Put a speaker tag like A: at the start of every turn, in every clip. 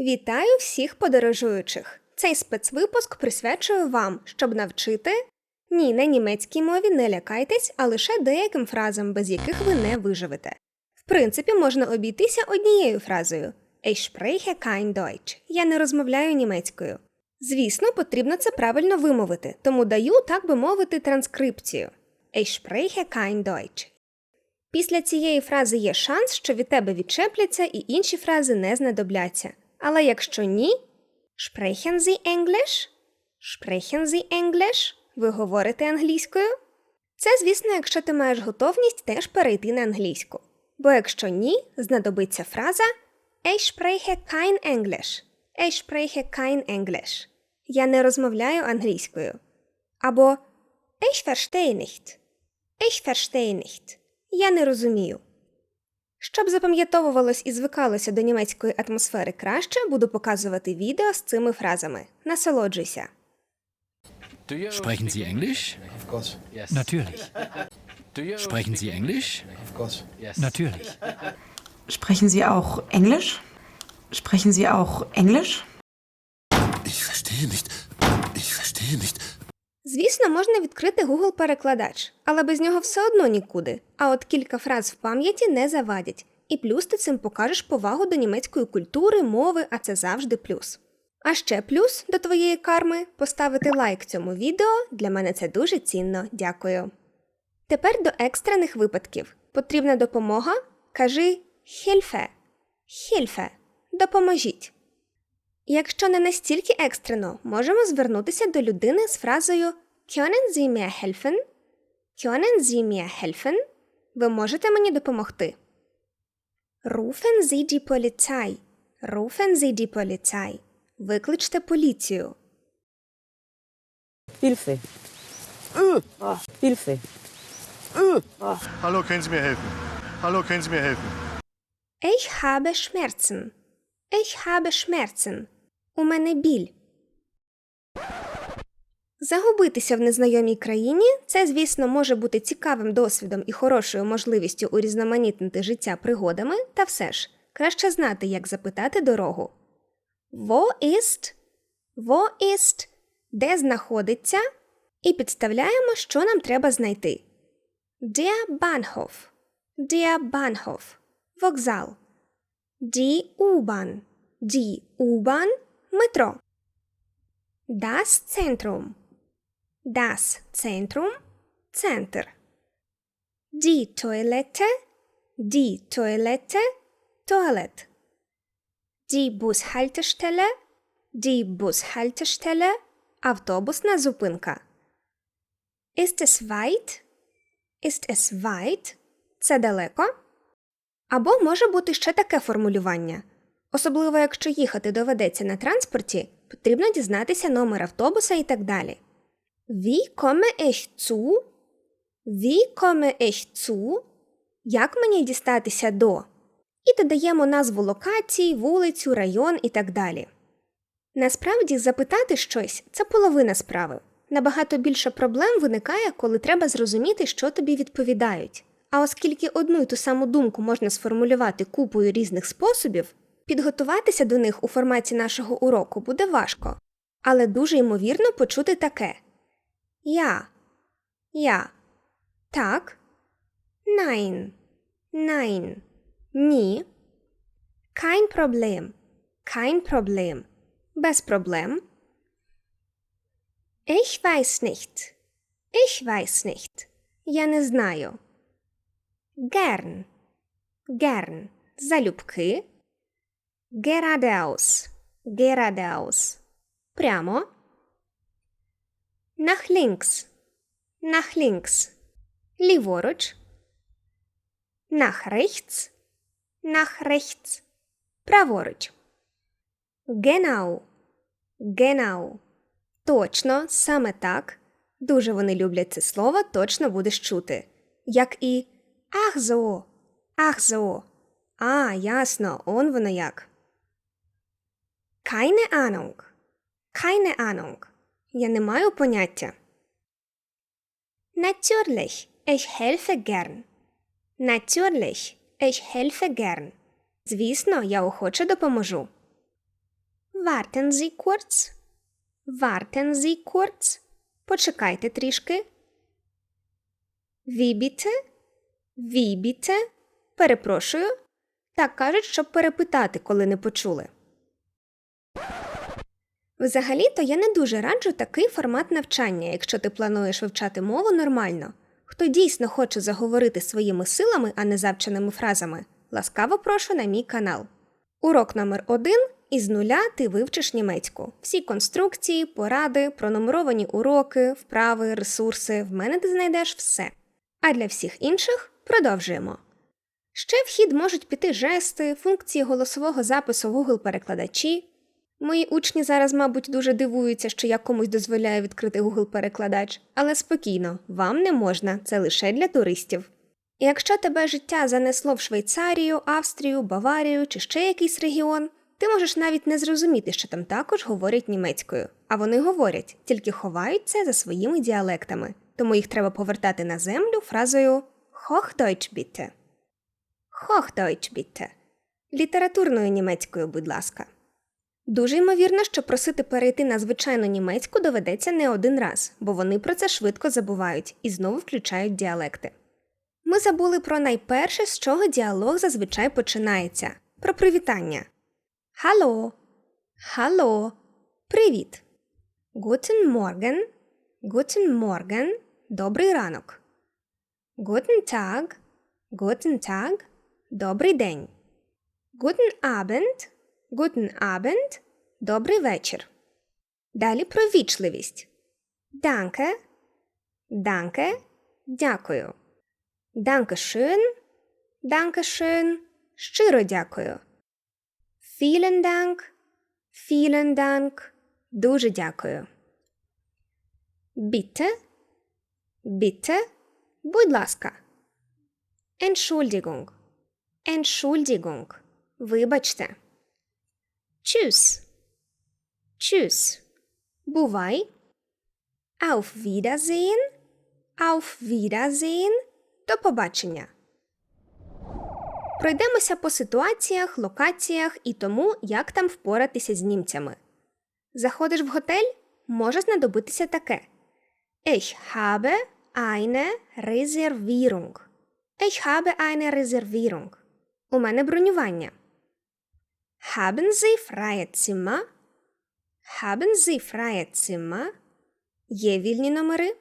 A: Вітаю всіх подорожуючих! Цей спецвипуск присвячую вам, щоб навчити ні, на німецькій мові не лякайтесь, а лише деяким фразам, без яких ви не виживете. В принципі, можна обійтися однією фразою Ich spreche kein Deutsch. Я не розмовляю німецькою. Звісно, потрібно це правильно вимовити, тому даю, так би мовити, транскрипцію. Ich spreche kein Deutsch. Після цієї фрази є шанс, що від тебе відчепляться і інші фрази не знадобляться. Але якщо ні, Sprechen Sie English? Sprechen Sie English? Ви говорите англійською? Це, звісно, якщо ти маєш готовність теж перейти на англійську. Бо якщо ні, знадобиться фраза Ich spreche kein English. Ich spreche kein English. Я не розмовляю англійською. Або Ich verstehe nicht. Ich verstehe nicht. Я не розумію. Щоб запам'ятовувалось і звикалося до німецької атмосфери краще, буду показувати відео з цими фразами. Насолоджуйся.
B: Sprechen Sie Englisch?
C: Of course. Yes.
B: Natürlich. Sprechen Sie Englisch?
C: Of course. Yes.
B: Natürlich.
D: Sprechen Sie auch Englisch? Sprechen Sie auch Englisch?
E: Ich verstehe nicht. Ich verstehe nicht.
A: Звісно, можна відкрити Google перекладач, але без нього все одно нікуди. А от кілька фраз в пам'яті не завадять. І плюс ти цим покажеш повагу до німецької культури, мови, а це завжди плюс. А ще плюс до твоєї карми поставити лайк цьому відео. Для мене це дуже цінно. Дякую. Тепер до екстрених випадків. Потрібна допомога? Кажи Хільфе. Хільфе. Допоможіть. Якщо не настільки екстрено, можемо звернутися до людини з фразою Können Sie mir helfen? Können Sie mir helfen? Ви можете мені допомогти? Rufen Sie die Polizei. Rufen Sie die Polizei. Викличте поліцію.
F: Hilfe. Ah, Hilfe.
G: Hallo, können Sie mir helfen? Hallo, können Sie mir helfen?
A: Ich habe Schmerzen. Ich habe Schmerzen. У мене біль. Загубитися в незнайомій країні це, звісно, може бути цікавим досвідом і хорошою можливістю урізноманітнити життя пригодами, та все ж краще знати, як запитати дорогу. Wo ist? Wo ist? Де знаходиться? І підставляємо, що нам треба знайти. Der Bahnhof. Der Bahnhof. Вокзал. Die U-Bahn. Die U-Bahn – метро. Das Zentrum. Das Zentrum – центр. Die Toilette. Die Toilette – туалет. Die Bushaltestelle. Die Bushaltestelle – автобусна зупинка. Ist es weit? Ist es weit? Це далеко? Або може бути ще таке формулювання. Особливо, якщо їхати доведеться на транспорті, потрібно дізнатися номер автобуса і так далі. Wie komme ich zu? Wie komme ich zu? Як мені дістатися до? І додаємо назву локації, вулицю, район і так далі. Насправді, запитати щось це половина справи. Набагато більше проблем виникає, коли треба зрозуміти, що тобі відповідають. А оскільки одну й ту саму думку можна сформулювати купою різних способів, підготуватися до них у форматі нашого уроку буде важко, але дуже ймовірно почути таке: Я. Я. Так. Nein. Nein. Ні. Kein Problem. Kein Problem. Без проблем. Ich weiß nicht. Ich weiß nicht. Я не знаю. Gern. Gern. Залюбки. Geradeaus. Geradeaus. Прямо. Nach links. Ліворуч. Nach rechts. Праворуч. Genau. Genau. Точно, саме так. Дуже вони люблять це слово, точно будеш чути. Як і Ах зо. Ах зо. А, ясно, он воно як. Keine Ahnung. Keine Ahnung. Я не маю поняття. Natürlich, ich helfe gern. Natürlich, ich helfe gern. Звісно, я охоче допоможу. Warten Sie kurz. Warten Sie kurz. Почекайте трішки. Wie bitte? Wie bitte? Перепрошую. Так кажуть, щоб перепитати, коли не почули. Взагалі-то я не дуже раджу такий формат навчання, якщо ти плануєш вивчати мову нормально. Хто дійсно хоче заговорити своїми силами, а не завченими фразами, ласкаво прошу на мій канал. Урок номер 1 із нуля ти вивчиш німецьку. Всі конструкції, поради, пронумеровані уроки, вправи, ресурси. В мене ти знайдеш все. А для всіх інших продовжуємо. Ще в хід можуть піти жести, функції голосового запису Google перекладачі. Мої учні зараз, мабуть, дуже дивуються, що я комусь дозволяю відкрити Google перекладач, але спокійно, вам не можна, це лише для туристів. І якщо тебе життя занесло в Швейцарію, Австрію, Баварію чи ще якийсь регіон, ти можеш навіть не зрозуміти, що там також говорять німецькою. А вони говорять, тільки ховають це за своїми діалектами, тому їх треба повертати на землю фразою Hochdeutsch bitte. Hochdeutsch bitte. Літературною німецькою, будь ласка. Дуже ймовірно, що просити перейти на звичайну німецьку доведеться не один раз, бо вони про це швидко забувають і знову включають діалекти. Ми забули про найперше, з чого діалог зазвичай починається про привітання. Халло. Халло. Привіт. Guten Morgen. Guten Morgen. Добрий ранок. Guten Tag. Guten Tag. Добрий день. Guten Abend. Guten Abend. Добрий вечір. Далі про вічливість. Danke. Danke. Дякую. Danke schön. Danke schön. Щиро дякую. Vielen Dank. Vielen Dank. Дуже дякую. Bitte. Bitte. Будь ласка. Entschuldigung. Entschuldigung. Вибачте. Tschüss. Tschüss. Бувай. Auf Wiedersehen. Auf Wiedersehen. До побачення. Пройдемося по ситуаціях, локаціях і тому, як там впоратися з німцями. Заходиш в готель, може знадобитися таке. Ich habe eine Reservierung. Ich habe eine Reservierung. У мене бронювання. Haben Sie freie Zimmer? Haben Sie freie Zimmer? Є вільні номери?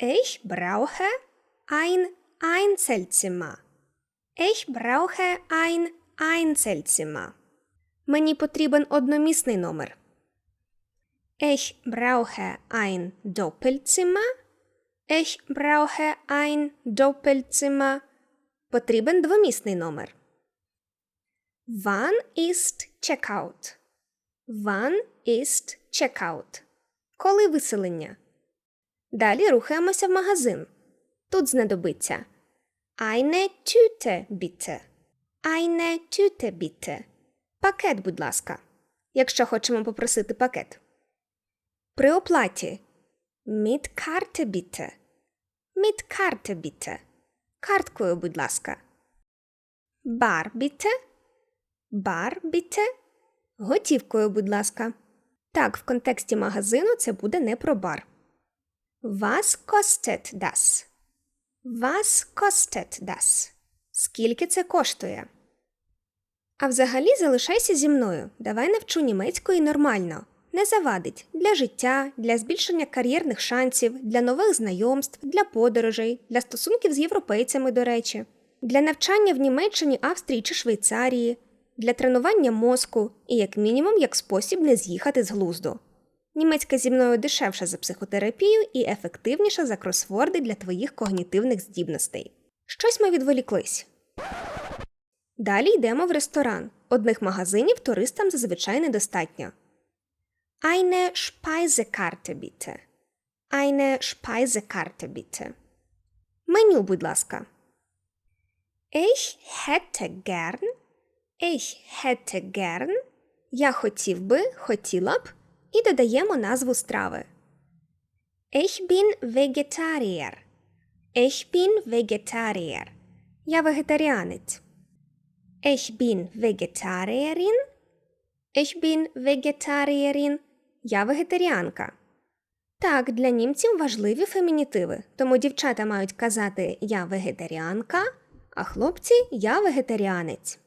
A: Ich brauche ein Einzelzimmer. Ich brauche ein Einzelzimmer. Мені потрібен одномісний номер. Ich brauche ein Doppelzimmer. Ich brauche ein Doppelzimmer. Потрібен двомісний номер. Wann ist Checkout? Wann ist Checkout? Коли виселення? Далі рухаємося в магазин. Тут знадобиться Eine Tüte bitte. Eine Tüte bitte. Пакет, будь ласка. Якщо хочемо попросити пакет. При оплаті Mit Karte bitte. Mit Karte bitte. Карткою, будь ласка. Bar bitte. Бар bitte. Готівкою, будь ласка. Так, в контексті магазину це буде не про бар. Was kostet das? Was kostet das? Скільки це коштує? А взагалі залишайся зі мною. Давай навчу німецької нормально. Не завадить для життя, для збільшення кар'єрних шансів, для нових знайомств, для подорожей, для стосунків з європейцями, до речі, для навчання в Німеччині, Австрії чи Швейцарії, для тренування мозку і, як мінімум, як спосіб не з'їхати з глузду. Німецька зі мною дешевша за психотерапію і ефективніша за кросворди для твоїх когнітивних здібностей. Щось ми відволіклись. Далі йдемо в ресторан. Одних магазинів туристам зазвичай недостатньо. Eine Speisekarte bitte. Eine Speisekarte bitte. Меню, будь ласка. Ich hätte gern. Ich hätte gern. Я хотів би, хотіла б. І додаємо назву страви. Ich bin Vegetarier. Ich bin Vegetarier. Я вегетаріанець. Ich bin Vegetarierin. Ich bin Vegetarierin. Я вегетаріанка. Так, для німців важливі фемінітиви, тому дівчата мають казати Я вегетаріанка, а хлопці Я вегетаріанець.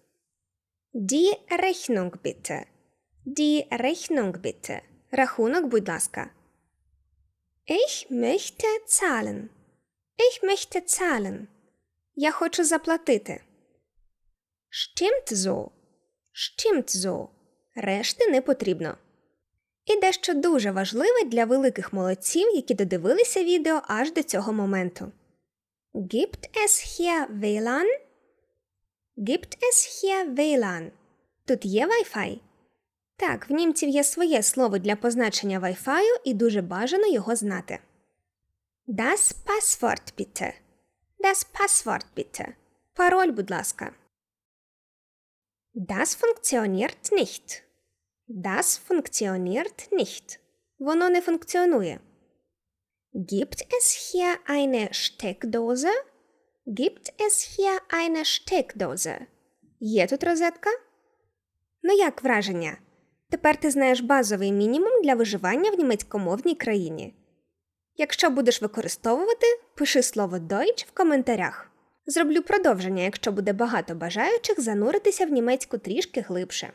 A: Die Rechnung bitte. Die Rechnung bitte. Рахунок, будь ласка. Ich möchte zahlen. Ich möchte zahlen. Я хочу заплатити. Stimmt so. Stimmt so. Решти не потрібно. І дещо дуже важливе для великих молодців, які додивилися відео аж до цього моменту. Gibt es hier WLAN? Gibt es hier WLAN? Тут є Wi-Fi? Так, в німців є своє слово для позначення Wi-Fi і дуже бажано його знати. Das Passwort bitte. Das Passwort bitte. Пароль, будь ласка. Das funktioniert nicht. Das funktioniert nicht. Воно не функціонує. Gibt es hier eine Steckdose? Gibt es hier eine Steckdose? Є тут розетка? Ну як враження? Тепер ти знаєш базовий мінімум для виживання в німецькомовній країні. Якщо будеш використовувати, пиши слово Deutsch в коментарях. Зроблю продовження, якщо буде багато бажаючих зануритися в німецьку трішки глибше.